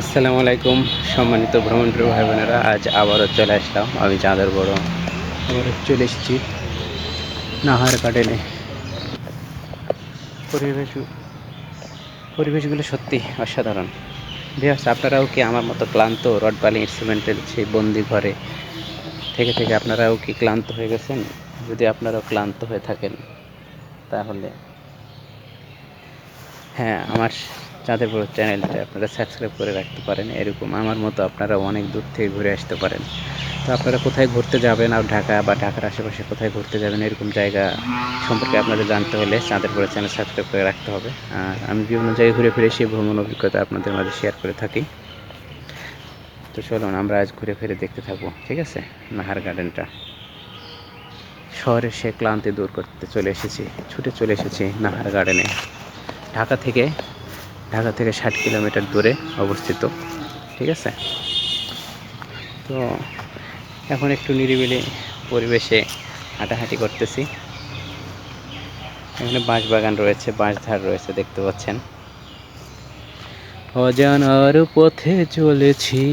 আসসালামু আলাইকুম, সম্মানিত ভ্রমণপ্রিয় ভাই বোনেরা আজ আবারও চলে আসলাম আমি চাঁদের বড় আবারও চলে এসেছি নাহার গার্ডেনে পরিবেশ, পরিবেশগুলো সত্যি অসাধারণ। বিহাস আপনারাও কি আমার মতো ক্লান্ত রড বালি সিমেন্টের সেই বন্দি ঘরে থেকে থেকে আপনারাও কি ক্লান্ত হয়ে গেছেন? যদি আপনারাও ক্লান্ত হয়ে থাকেন, তাহলে হ্যাঁ আমার চাঁদের বড় চ্যানেলটা আপনারা সাবস্ক্রাইব করে রাখতে পারেন। এরকম আমার মতো আপনারা অনেক দূর থেকে ঘুরে আসতে পারেন। তো আপনারা কোথায় ঘুরতে যাবেন আর ঢাকা বা ঢাকার আশেপাশে কোথায় ঘুরতে যাবেন, এরকম জায়গা সম্পর্কে আপনাদের জানতে হলে চাঁদের বড় চ্যানেল সাবস্ক্রাইব করে রাখতে হবে। আর আমি বিভিন্ন জায়গায় ঘুরে ফিরে সেই ভ্রমণ অভিজ্ঞতা আপনাদের মাঝে শেয়ার করে থাকি। তো চলুন, আমরা আজ ঘুরে ফিরে দেখতে থাকব, ঠিক আছে? নাহার গার্ডেনটা শহরের সে ক্লান্তি দূর করতে চলে এসেছি, ছুটে চলে এসেছি নাহার গার্ডেনে ঢাকা থেকে ঢাকা থেকে ষাট কিলোমিটার দূরে অবস্থিত, ঠিক আছে? তো এখন একটু নিরিবিলি পরিবেশে হাঁটাহাঁটি করতেছি। এখানে বাঁশ বাগান রয়েছে, বাঁশধার রয়েছে, দেখতে পাচ্ছেন। অজানার পথে চলেছি,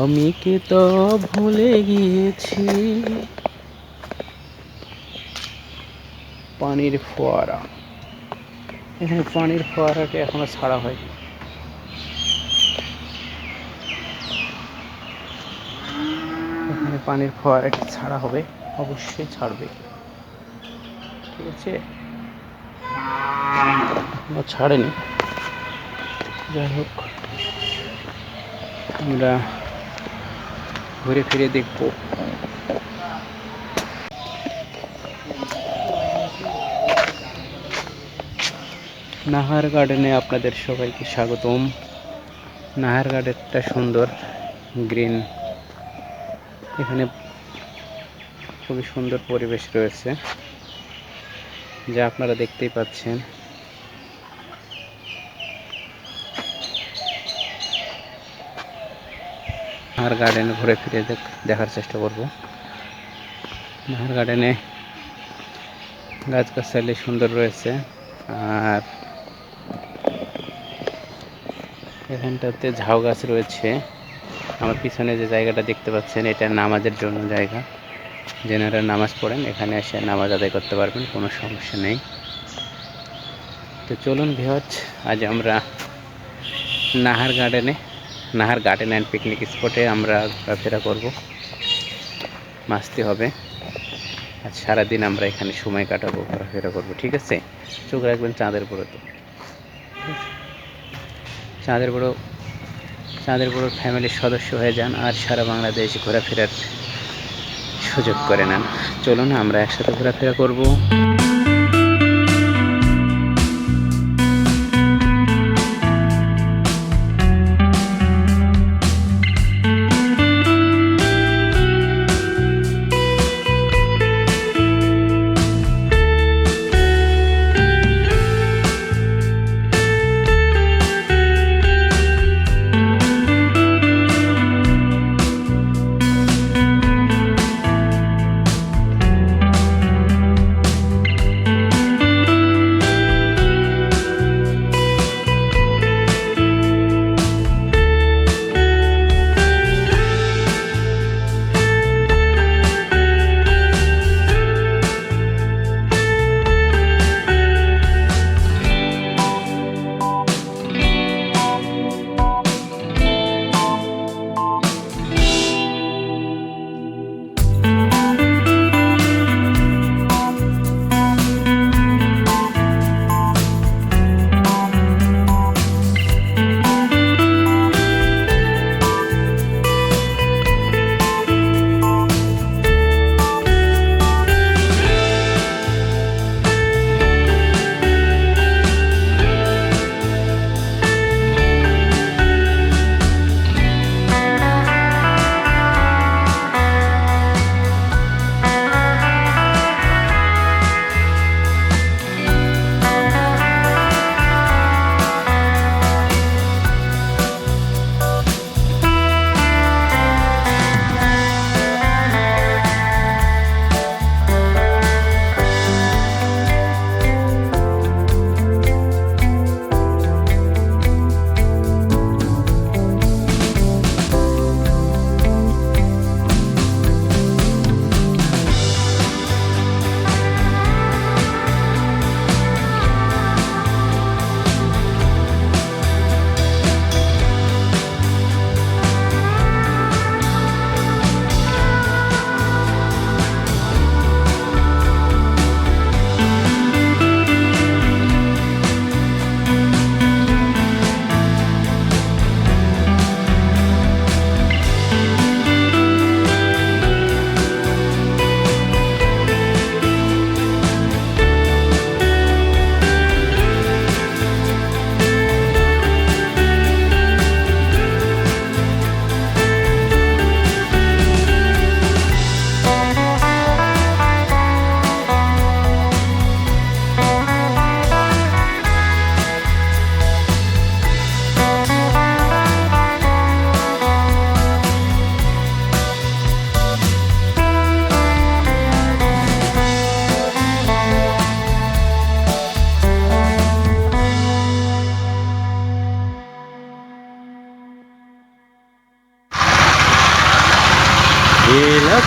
আমি কি তো ভুলে গিয়েছি। পানির ফোয়ারা। এখানে পানির ফোয়ারাকে এখনও ছাড়া হয়। এখানে পানির ফোয়ারাটি ছাড়া হবে, অবশ্যই ছাড়বে। ঠিক আছে? ছাড়েনি। যাই হোক, আমরা ঘুরে ফিরে দেখব। নাহার গার্ডেনে আপনাদের সবাইকে স্বাগতম। নাহার গার্ডেনটা সুন্দর গ্রিন এখানে খুবই সুন্দর পরিবেশ রয়েছে, যা আপনারা দেখতেই পাচ্ছেন। নাহার গার্ডেন ঘুরে ফিরে দেখ- দেখার চেষ্টা করব। নাহার গার্ডেনে গাছগাছালি সুন্দর রয়েছে, আর এখানটাতে ঝাউ গাছ রয়েছে। আমার পিছনে যে জায়গাটা দেখতে পাচ্ছেন, এটা নামাজের জন্য জায়গা। যেনারা নামাজ পড়েন, এখানে এসে নামাজ আদায় করতে পারবেন, কোনো সমস্যা নেই। তো চলুন ভিহজ আজ আমরা নাহার গার্ডেনে, নাহার গার্ডেন অ্যান্ড পিকনিক স্পটে আমরা ঘোরাফেরা করব। মাস্তি হবে। আজ সারাদিন আমরা এখানে সময় কাটাবো, ঘোরাফেরা করব, ঠিক আছে? চোখ রাখবেন চাঁদের বড়োতে চাঁদের বড় চাঁদের বড় ফ্যামিলির সদস্য হয়ে যান আর সারা বাংলাদেশ ঘোরাফেরার সুযোগ করে নেন। চলুন আমরা একসাথে ঘোরাফেরা করব।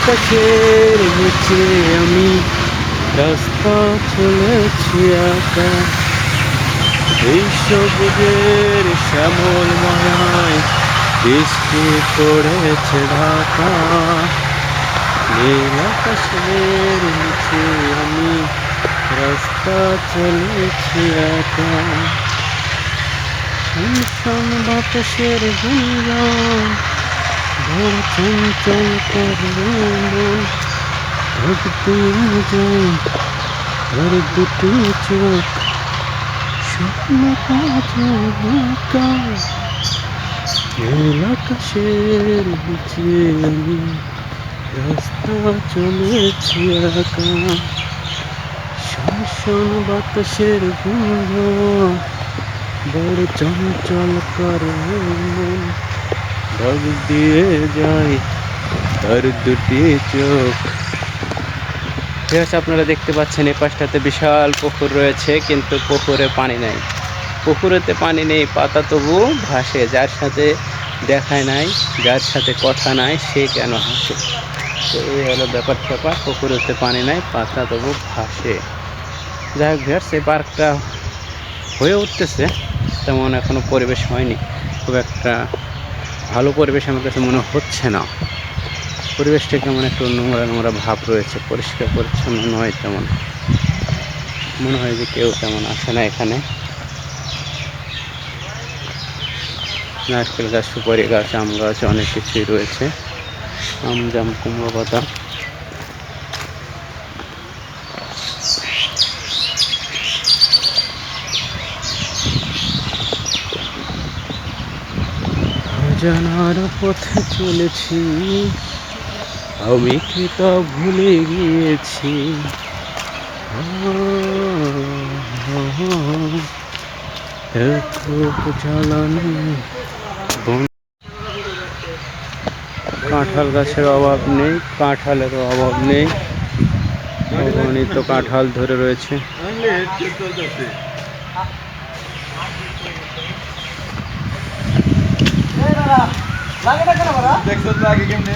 আকাশের আমি। রাস্তা চলেছি একা। এই শ্যামল মায়ায় বৃষ্টি পড়েছে ঢাকা। নিচে আমি রাস্তা চলেছি একা। শুনশান বাতাসের গুঞ্জন বড় চঞ্চল করে মন ধরতে যায় আর দুটি চোখ স্বপ্ন আকাশের নিচে আমি রাস্তা চলেছি একা শাসন বাতাসের গুঞ্জন বড় চঞ্চল করে মন ঢগ দিয়ে যায় তার দুটি চোখ। ঠিক আছে, আপনারা দেখতে পাচ্ছেন এই পাশটাতে বিশাল পুকুর রয়েছে, কিন্তু পুকুরে পানি নাই। পুকুরেতে পানি নেই, পাতা তবু ভাসে, যার সাথে দেখায় নাই, যার সাথে কথা নাই, সে কেন হাসে? তো এই হলো ব্যাপার স্যাপার, পুকুরেতে পানি নাই, পাতা তবু ভাসে। যাই হোক ভিয়ার্স এই পার্কটা হয়ে উঠতেছে, তেমন এখনও পরিবেশ হয়নি, খুব একটা ভালো পরিবেশ আমার কাছে মনে হচ্ছে না। পরিবেশটা কেমন একটু নোংরা নোংরা ভাব রয়েছে, পরিষ্কার, পরিচ্ছন্ন নয় তেমন। মনে হয় যে কেউ তেমন আসে না এখানে। নারকেল গাছ, সুপারি গাছ, আম গাছ, অনেক কিছুই রয়েছে। আম, জাম, কুমড়ো পাতা। জানার পথে চলেছি। আমি কি তা ভুলে গিয়েছি? কাঁঠাল গাছের অভাব নেই কাঁঠালেরও অভাব নেই। অগণিত কাঁঠাল ধরে রয়েছে। দেখছ তো আগে কেমনে?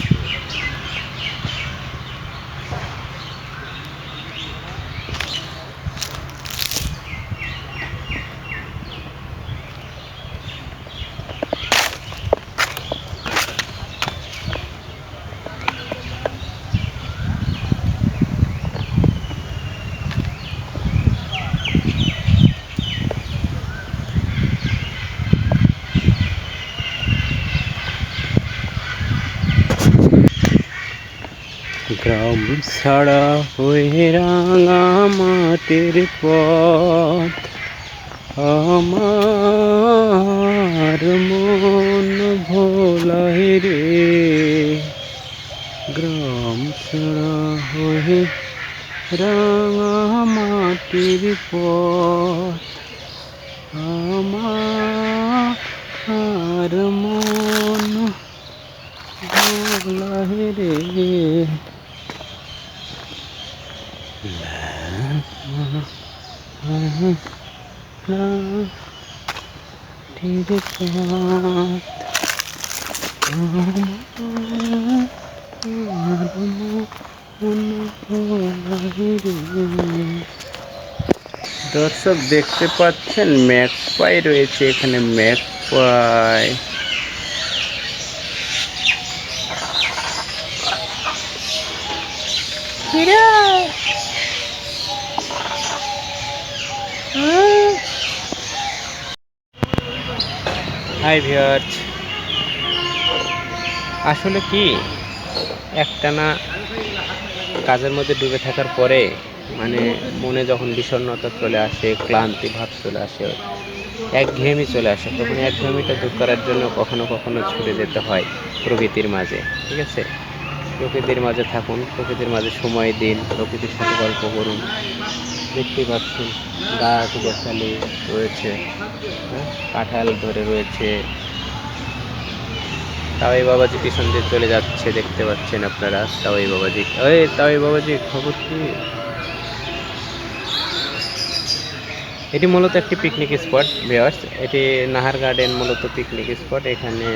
ছাড়া হয়ে রাঙা মাটির পথ। আমার মন ভোলাই রে। গ্রাম ছাড়া হয়ে রাঙা মাটির পথ। আমার মন ভোলাই রে। দর্শক দেখতে পাচ্ছেন ম্যাকপাই রয়েছে এখানে ম্যাকপাই। হাই ভিয়ার্স আসলে কি, একটানা কাজের মধ্যে ডুবে থাকার পরে মানে মনে যখন বিষণ্ণতা চলে আসে, ক্লান্তি ভাব চলে আসে, একঘেয়েমি চলে আসে, তখন একঘেয়েমিটা দূর করার জন্য কখনো কখনো ছুটে যেতে হয় প্রকৃতির মাঝে, ঠিক আছে? প্রকৃতির মাঝে থাকুন, প্রকৃতির মাঝে সময় দিন, প্রকৃতির সাথে গল্প করুন। দেখতেই পাচ্ছেন গাছ গোছালি রয়েছে হ্যাঁ, কাঁঠাল ধরে রয়েছে। তাওয়াই বাবাজি পিছন দিয়ে চলে যাচ্ছে দেখতে পাচ্ছেন আপনারা তাওয়াই বাবাজি। ওই তাওয়াই বাবাজি খবর কি? এটি মূলত একটি পিকনিক স্পট ভিওয়ার্স এটি নাহার গার্ডেন মূলত পিকনিক স্পট এখানে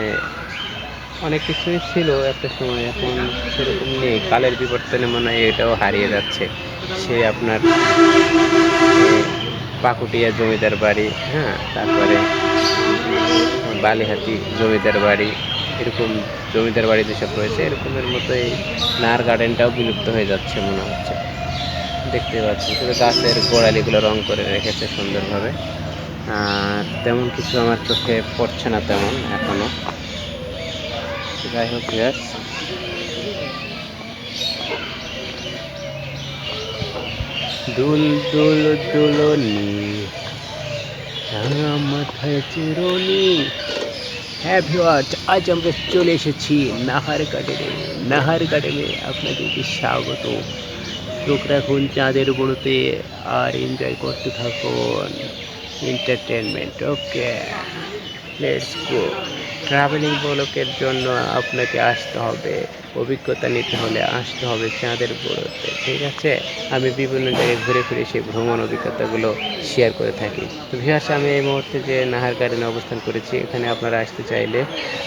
অনেক কিছুই ছিল একটা সময়, এখন সেরকম নেই। কালের বিবর্তনে মনে হয় এটাও হারিয়ে যাচ্ছে। সে আপনার পাকুটিয়া জমিদার বাড়ি হ্যাঁ তারপরে বালিহাতি জমিদার বাড়ি, এরকম জমিদার বাড়ি যেসব রয়েছে, এরকমের মতো এই নাহার গার্ডেনটাও বিলুপ্ত হয়ে যাচ্ছে মনে হচ্ছে। দেখতে পাচ্ছি, শুধু গাছের গোড়ালিগুলো রং করে রেখেছে সুন্দরভাবে। আর তেমন কিছু আমার চোখে পড়ছে না তেমন, এখনও। যাই হোক ইয়াস দুল দুল দুলনি রাঙা মাথায় চিরনি। হ্যাঁ ভিওয়ার্স আজ আমরা চলে এসেছি নাহার গার্ডেনে। নাহার গার্ডেনে আপনাদেরকে স্বাগত। চোখ রাখুন চাঁদের বড়তে আর এনজয় করতে থাকুন। Entertainment okay let's go travelling ব্লকের জন্য আপনাকে আসতে হবে, অভিজ্ঞতা নিতে হলে আসতে হবে চাঁদের বড়তে ঠিক আছে? আমি বিভিন্ন জায়গায় ঘুরে ফিরে সেই ভ্রমণ অভিজ্ঞতাগুলো শেয়ার করে থাকি। তো আমি এই মুহূর্তে যে নাহার গার্ডেনে অবস্থান করেছি, এখানে আপনারা আসতে চাইলে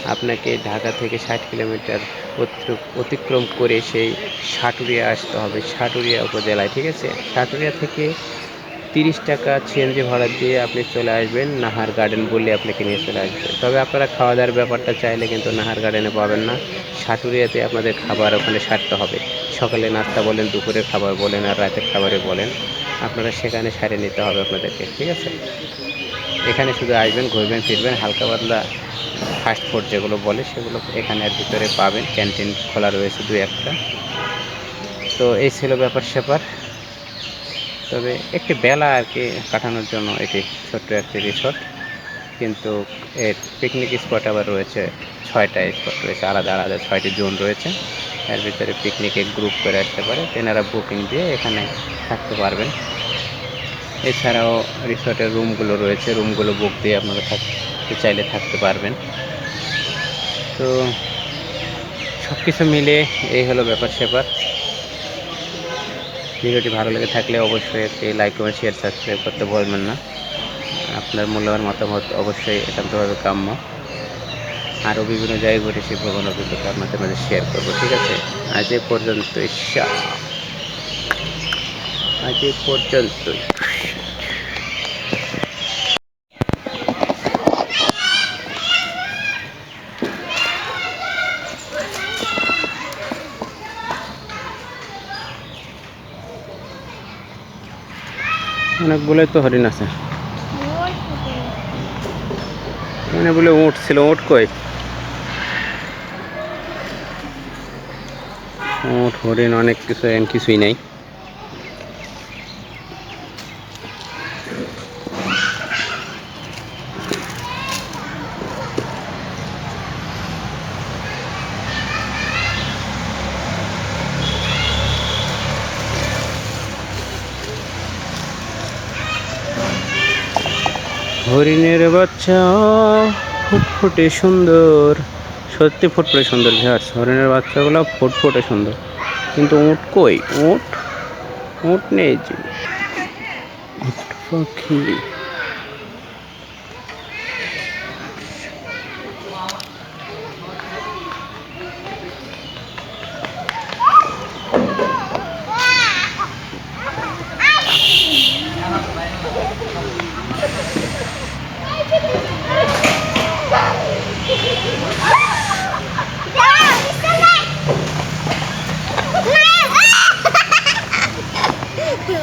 আপনাকে ঢাকা থেকে ষাট কিলোমিটার অতিক্র- অতিক্রম করে সেই সাটুরিয়া আসতে হবে, সাটুরিয়া উপজেলায়, ঠিক আছে? সাটুরিয়া থেকে তিরিশ টাকা সিএনজি ভাড়া দিয়ে আপনি চলে আসবেন নাহার গার্ডেন বলে আপনাকে নিয়ে চলে আসবে। তবে আপনারা খাওয়া দাওয়ার ব্যাপারটা চাইলে কিন্তু নাহার গার্ডেনে পাবেন না। সাটুরিয়াতে আপনাদের খাবার ওখানে সারতে হবে। সকালে নাস্তা বলেন, দুপুরের খাবার বলেন আর রাতের খাবারে বলেন। আপনারা সেখানে সারে নিতে হবে আপনাদেরকে, ঠিক আছে? এখানে শুধু আসবেন, ঘুরবেন, ফিরবেন, হালকা পাতলা ফাস্ট ফুড যেগুলো বলে সেগুলো এখানের ভিতরে পাবেন। ক্যান্টিন খোলা রয়েছে দু একটা তো এই ছিল ব্যাপার স্যাপার তবে একটি বেলা আর কি কাটানোর জন্য এটি ছোট্ট একটি রিসর্ট কিন্তু এর পিকনিক স্পট আবার রয়েছে, ছয়টা স্পট রয়েছে, আলাদা আলাদা ছয়টি জোন রয়েছে। এর ভিতরে পিকনিকে গ্রুপ করে আসতে পারে, তেনারা বুকিং দিয়ে এখানে থাকতে পারবেন। এছাড়াও রিসর্টের রুমগুলো রয়েছে রুমগুলো বুক দিয়ে আপনারা থাকতে চাইলে থাকতে পারবেন। তো সব কিছু মিলে এই হলো ব্যাপার স্যাপার ভিডিওটি ভালো লেগে থাকলে অবশ্যই একটি লাইক কমেন্ট শেয়ার সাবস্ক্রাইব করতে ভুলবেন না। আপনার মূল্যবান মতামত অবশ্যই একান্তভাবে কাম্য। আরও বিভিন্ন জায়গায় ঘুরে সেই ভ্রমণ অভিজ্ঞতা আপনাদের মাঝে শেয়ার করব, ঠিক আছে? আজ এ পর্যন্ত আজ এ পর্যন্তই। অনেকগুলোই তো হরিণ আছে। এখানে বলে উঠ ছিল উঠ কই? উঠ হরিণ অনেক কিছু এন কিছুই নাই। হরিণের বাচ্চা ফুটফুটে সুন্দর। সত্যি ফুটফুটে সুন্দর ভিয়ার্স হরিণের বাচ্চাগুলো ফুটফুটে সুন্দর। কিন্তু উট কই? উট? উঁট নেই যে। পাখি।